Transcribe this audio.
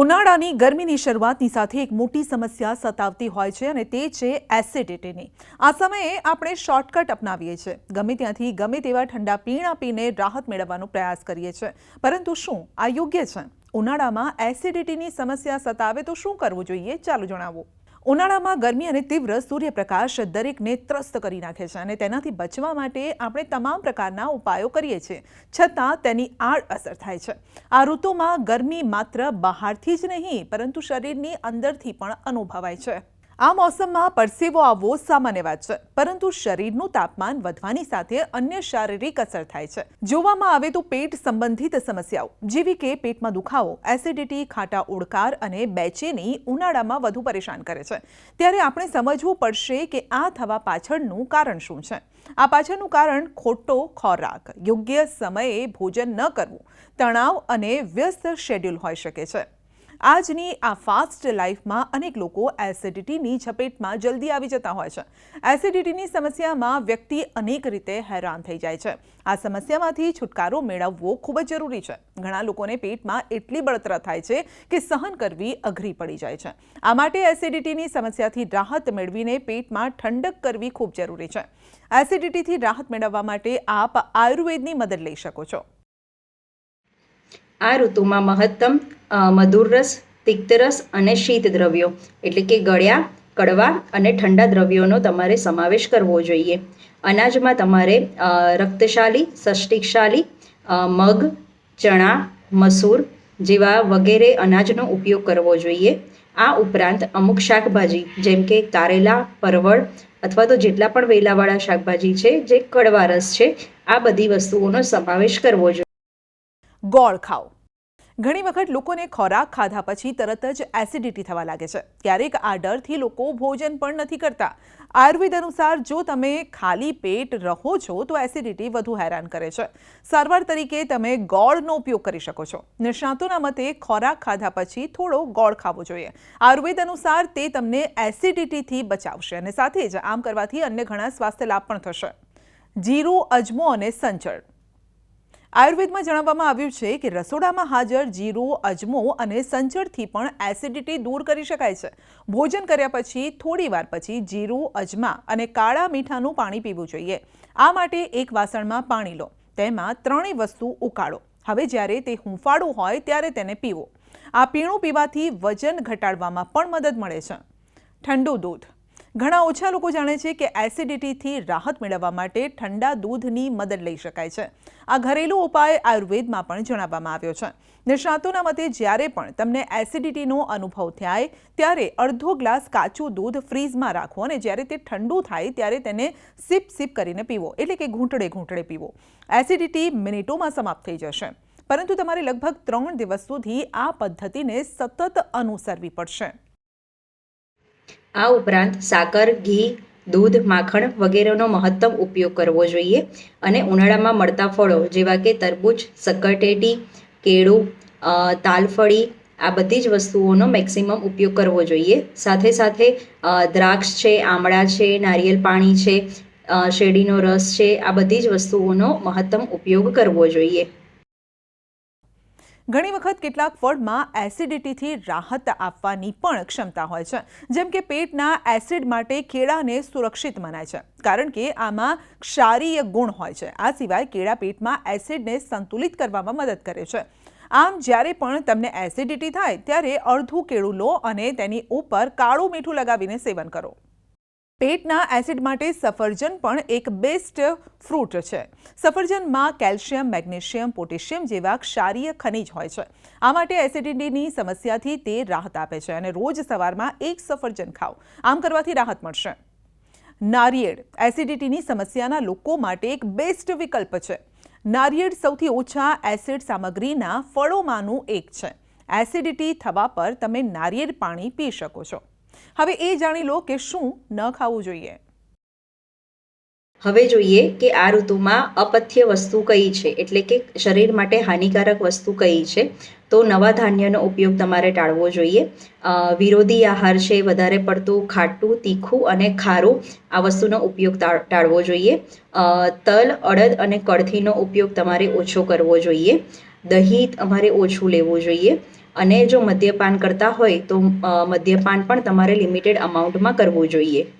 ઉનાળાની ગરમીની શરૂઆતની સાથે એક મોટી સમસ્યા સતાવતી હોય છે અને તે છે એસિડિટીની. આ સમયે આપણે શોર્ટકટ અપનાવીએ છીએ. ગમે ત્યાંથી ગમે તેવા ઠંડા પીણા પીને રાહત મેળવવાનો પ્રયાસ કરીએ છીએ. પરંતુ શું? આ યોગ્ય છે? ઉનાળામાં એસિડિટીની સમસ્યા સતાવે તો શું કરવું જોઈએ? ચાલો જણાવો. ઉનાળામાં ગરમી અને તીવ્ર સૂર્યપ્રકાશ દરેકને ત્રસ્ત કરી નાખે છે અને તેનાથી બચવા માટે આપણે તમામ પ્રકારના ઉપાયો કરીએ છીએ. છતાં તેની આડઅસર થાય છે. આ ઋતુમાં ગરમી માત્ર બહારથી જ નહીં, પરંતુ શરીરની અંદરથી પણ અનુભવાય છે. આ મોસમમાં પરસેવો આવવો સામાન્ય વાત છે, પરંતુ શરીરનું તાપમાન વધવાની સાથે અન્ય શારીરિક અસર થાય છે. જોવામાં આવે તો પેટ સંબંધિત સમસ્યાઓ, જેવી કે પેટમાં દુખાવો, એસિડિટી, ખાટા ઓડકાર અને બેચેની ઉનાળામાં વધુ પરેશાન કરે છે. ત્યારે આપણે સમજવું પડશે કે આ થવા પાછળનું કારણ શું છે. આ પાછળનું કારણ ખોટો ખોરાક, યોગ્ય સમયે ભોજન ન કરવું, તણાવ અને વ્યસ્ત શેડ્યુલ હોઈ શકે છે. આજની આ ફાસ્ટ લાઈફમાં અનેક લોકો એસિડિટીની ઝપેટમાં જલ્દી આવી જતા હોય છે. એસિડિટીની સમસ્યામાં વ્યક્તિ અનેક રીતે હેરાન થઈ જાય છે. આ સમસ્યામાંથી છુટકારો મેળવવો ખૂબ જ જરૂરી છે. ઘણા લોકોને પેટમાં એટલી બળતરા થાય છે કે સહન કરવી અઘરી પડી જાય છે. આ માટે એસિડિટીની સમસ્યાથી રાહત મેળવીને પેટમાં ઠંડક કરવી ખૂબ જરૂરી છે. એસિડિટીથી રાહત મેળવવા માટે આપ આયુર્વેદની મદદ લઈ શકો છો. આ ઋતુમાં મહત્તમ મધુર રસ, તિક્ત રસ અને શીત દ્રવ્યો, એટલે કે ગળ્યા, કડવા અને ઠંડા દ્રવ્યોનો તમારે સમાવેશ કરવો જોઈએ. અનાજમાં તમારે રક્તશાલી સષ્ટિકશાલી મગ, ચણા, મસૂર જેવા વગેરે અનાજનો ઉપયોગ કરવો જોઈએ. આ ઉપરાંત અમુક શાકભાજી, જેમ કે કારેલા પરવળ અથવા તો જેટલા પણ વેલાવાળા શાકભાજી છે, જે કડવા રસ છે, આ બધી વસ્તુઓનો સમાવેશ કરવો જોઈએ ગોળ ખાઓ. ઘણી વખત લોકોને ખોરાક ખાધા પછી તરત જ એસિડિટી થવા લાગે છે. ક્યારેક આ ડરથી લોકો ભોજન પણ નથી કરતા. આયુર્વેદ અનુસાર જો તમે ખાલી પેટ રહો છો, તો એસિડિટી વધુ હેરાન કરે છે. સારવાર તરીકે તમે ગોળનો ઉપયોગ કરી શકો છો. નિષ્ણાતોના મતે ખોરાક ખાધા પછી થોડો ગોળ ખાવો જોઈએ. આયુર્વેદ અનુસાર તે તમને એસિડિટીથી બચાવશે અને સાથે જ આમ કરવાથી અન્ય ઘણા સ્વાસ્થ્ય લાભ પણ થશે. જીરું, અજમો અને સંચળ. આયુર્વેદમાં જણાવવામાં આવ્યું છે કે રસોડામાં હાજર જીરું, અજમો અને સંચળથી પણ એસિડિટી દૂર કરી શકાય છે. ભોજન કર્યા પછી થોડી વાર પછી જીરું, અજમા અને કાળા મીઠાનું પાણી પીવું જોઈએ. આ માટે એક વાસણમાં પાણી લો. તેમાં ત્રણેય વસ્તુ ઉકાળો. હવે જ્યારે તે હૂંફાળું હોય ત્યારે તેને પીવો. આ પીણું પીવાથી વજન ઘટાડવામાં પણ મદદ મળે છે. ઠંડુ દૂધ. ઘણા ઓછા લોકો જાણે છે કે એસિડિટીથી રાહત મેળવવા માટે ઠંડા દૂધની મદદ લઈ શકાય છે. આ ઘરેલુ ઉપાય આયુર્વેદમાં પણ જણાવવામાં આવ્યો છે. નિષ્ણાતોના મતે જ્યારે પણ તમને એસિડિટીનો અનુભવ થાય, ત્યારે અડધો ગ્લાસ કાચું દૂધ ફ્રીઝમાં રાખો અને જ્યારે તે ઠંડુ થાય, ત્યારે તેને સિપ સિપ કરીને પીવો, એટલે કે ઘૂંટડે ઘૂંટડે પીવો. એસિડિટી મિનિટોમાં સમાપ્ત થઈ જશે. પરંતુ તમારે લગભગ ત્રણ દિવસ સુધી આ પદ્ધતિને સતત અનુસરવી પડશે. આ ઉપરાંત સાકર, ઘી, દૂધ, માખણ વગેરેનો મહત્તમ ઉપયોગ કરવો જોઈએ અને ઉનાળામાં મળતા ફળો જેવા કે તરબૂચ, સક્કરટેટી, કેળું તાલફળી, આ બધી જ વસ્તુઓનો મેક્સિમમ ઉપયોગ કરવો જોઈએ. સાથે સાથે દ્રાક્ષ છે, આમળા છે, નારિયેલ પાણી છે શેરડીનો રસ છે, આ બધી જ વસ્તુઓનો મહત્તમ ઉપયોગ કરવો જોઈએ. ઘણી વખત કેટલાક ફળમાં એસિડિટીથી રાહત આપવાની પણ ક્ષમતા હોય છે. જેમ કે પેટના એસિડ માટે કેળાને સુરક્ષિત મનાય છે. કારણ કે આમાં ક્ષારીય ગુણ હોય છે. આ સિવાય કેળા પેટમાં એસિડને સંતુલિત કરવામાં મદદ કરે છે. આમ, જ્યારે પણ તમને એસિડિટી થાય, ત્યારે અડધું કેળું લો અને તેની ઉપર કાળું મીઠું લગાવીને સેવન કરો. પેટના એસિડ માટે સફરજન પણ એક બેસ્ટ ફ્રૂટ છે. સફરજનમાં કેલ્શિયમ, મેગ્નેશિયમ, પોટેશિયમ જેવા ક્ષારીય ખનિજ હોય છે. આ માટે એસિડિટીની સમસ્યાથી તે રાહત આપે છે અને રોજ સવારમાં એક સફરજન ખાઓ. આમ કરવાથી રાહત મળશે. નારિયેળ. એસિડિટીની સમસ્યાના લોકો માટે એક બેસ્ટ વિકલ્પ છે. નારિયેળ સૌથી ઓછા એસિડ સામગ્રીના ફળોમાંનું એક છે. એસિડિટી થવા પર તમે નારિયેળ પાણી પી શકો છો. હવે એ જાણી લો કે શું ન ખાવું જોઈએ. હવે જોઈએ કે આ ઋતુમાં અપથ્ય વસ્તુ કઈ છે, એટલે કે શરીર માટે હાનિકારક વસ્તુ કઈ છે, તો નવા ધાન્યનો ઉપયોગ તમારે ટાળવો જોઈએ. વિરોધી આહાર છે, વધારે પડતું ખાટું, તીખું અને ખારું, આ વસ્તુનો ઉપયોગ ટાળવો જોઈએ. તલ, અડદ અને કળથીનો ઉપયોગ તમારે ઓછો કરવો જોઈએ. દહીં તમારે ઓછું લેવું જોઈએ. અને જો મદ્યપાન કરતા હોય તો મદ્યપાન પણ તમારે લિમિટેડ અમાઉન્ટમાં કરવું જોઈએ.